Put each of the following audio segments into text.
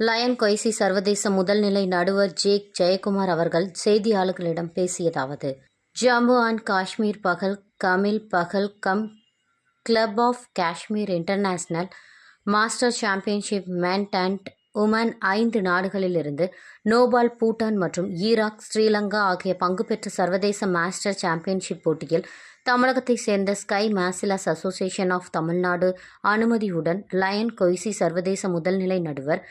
Line கொய்சி சர்வதேச முதல்நிலை நடுவர் ஜேக் ஜெயக்குமார் அவர்கள் செய்தியாளர்களிடம் பேசியதாவது ஜம்மு அண்ட் காஷ்மீர் பகல் கமில் Pahalgam club of Kashmir international master championship men and women ஐந்து நாடுகளிலிருந்து நோபால் பூட்டான் மற்றும் ஈராக் ஸ்ரீலங்கா ஆகிய பங்கு பெற்ற சர்வதேச மாஸ்டர் சாம்பியன்ஷிப் போட்டியில் தமிழகத்தைச் சேர்ந்த ஸ்கை மாசிலாஸ் அசோசியேஷன் ஆஃப் தமிழ்நாடு அனுமதியுடன் லயன் கொய்சி சர்வதேச முதல்நிலை நடுவர்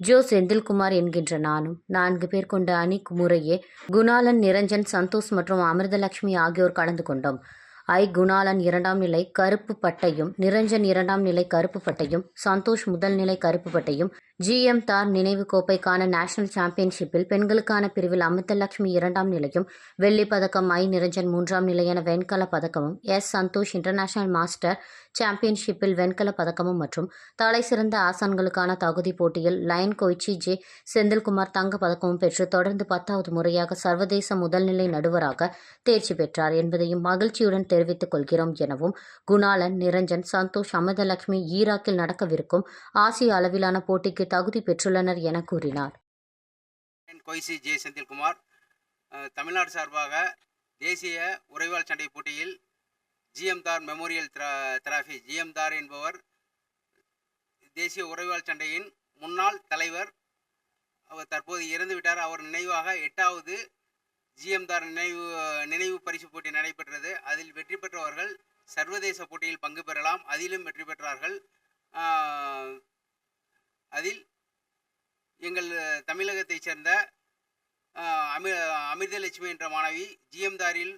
ஜோ செந்தில்குமார் என்கின்ற நானும் நான்கு பேர் கொண்ட அணி முறையே குணாலன் நிரஞ்சன் சந்தோஷ் மற்றும் அமிர்தலட்சுமி ஆகியோர் கலந்து கொண்டோம். ஐ. குணாலன் இரண்டாம் நிலை கருப்பு பட்டையும் நிரஞ்சன் இரண்டாம் நிலை கருப்பு பட்டையும் சந்தோஷ் முதல் நிலை கருப்பு பட்டையும் ஜிஎம் தார் நினைவு கோப்பைக்கான நேஷனல் சாம்பியன்ஷிப்பில் பெண்களுக்கான பிரிவில் அமிர்தலட்சுமி இரண்டாம் நிலையும் வெள்ளி பதக்கம் ஐ நிரஞ்சன் மூன்றாம் நிலை என வெண்கல பதக்கமும் எஸ் சந்தோஷ் இன்டர்நேஷனல் மாஸ்டர் சாம்பியன்ஷிப்பில் வெண்கல பதக்கமும் மற்றும் தலை சிறந்த ஆசான்களுக்கான தகுதி போட்டியில் லயன் கொய்ச்சி ஜே செந்தில்குமார் தங்க பதக்கமும் பெற்று தொடர்ந்து பத்தாவது முறையாக சர்வதேச முதல்நிலை நடுவராக தேர்ச்சி பெற்றார் என்பதையும் மகிழ்ச்சியுடன் தெரிவித்துக் கொள்கிறோம் எனவும் குணாலன் நிரஞ்சன் சந்தோஷ் அமிர்தலட்சுமி ஈராக்கில் நடக்கவிருக்கும் ஆசிய அளவிலான போட்டிக்கு தகுதி பெற்றுள்ளனர் என கூறினார். என் கொய்சி ஜே செந்தில்குமார் தமிழ்நாடு சார்பாக தேசிய உறைவாள் சண்டை போட்டியில் ஜிஎம்தார் மெமோரியல் திரா- திராஃபி ஜிஎம்தார் என்பவர் தேசிய உறைவாள் சண்டையின் முன்னாள் தலைவர். அவர் தற்போது இறந்துவிட்டார் அவர் நினைவாக எட்டாவது ஜிஎம்தார் நினைவு நினைவு பரிசு போட்டி நடைபெற்றது. அதில் வெற்றி பெற்றவர்கள் சர்வதேச போட்டியில் பங்கு பெறலாம். அதிலும் வெற்றி பெற்றார்கள். தமிழகத்தைச் சேர்ந்த அமி அமிர்தலட்சுமி என்ற மாணவி ஜிஎம்தாரில்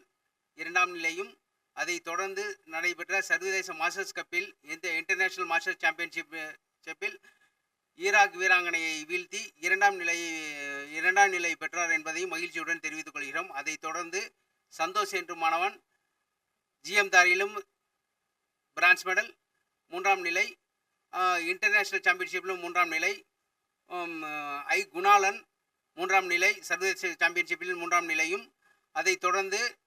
இரண்டாம் நிலையும் அதைத் தொடர்ந்து நடைபெற்ற சர்வதேச மாஸ்டர்ஸ் கப்பில் இந்த இன்டர்நேஷ்னல் மாஸ்டர்ஸ் சாம்பியன்ஷிப் செப்பில் ஈராக் வீராங்கனையை வீழ்த்தி இரண்டாம் நிலை இரண்டாம் நிலை பெற்றார் என்பதையும் மகிழ்ச்சியுடன் தெரிவித்துக் கொள்கிறோம். அதைத் தொடர்ந்து சந்தோஷ் என்று மாணவன் ஜிஎம் தாரியிலும் பிரான்ஸ் மெடல் மூன்றாம் நிலை இன்டர்நேஷ்னல் சாம்பியன்ஷிப்பிலும் மூன்றாம் நிலை ஐ குணாலன் மூன்றாம் நிலை சர்வதேச சாம்பியன்ஷிப்பில் மூன்றாம் நிலையும் அதைத் தொடர்ந்து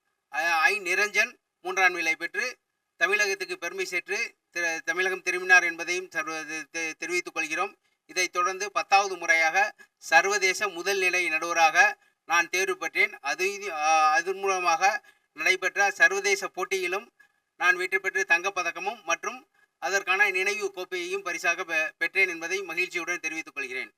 ஐ நிரஞ்சன் மூன்றாம் நிலை பெற்று தமிழகத்துக்கு பெருமை சேற்று திரு- தமிழகம் திரும்பினார் என்பதையும் சர்வ தெ- தெரிவித்துக் கொள்கிறோம். இதைத் தொடர்ந்து பத்தாவது முறையாக சர்வதேச முதல் நிலை நடுவராக நான் தேர்வு பெற்றேன். அது அதன் மூலமாக நடைபெற்ற சர்வதேச போட்டியிலும் நான் வெற்றி பெற்று தங்கப்பதக்கமும் மற்றும் அதற்கான நினைவு கோப்பையையும் பரிசாக பெ- பெற்றேன் என்பதை மகிழ்ச்சியுடன் தெரிவித்துக் கொள்கிறேன்.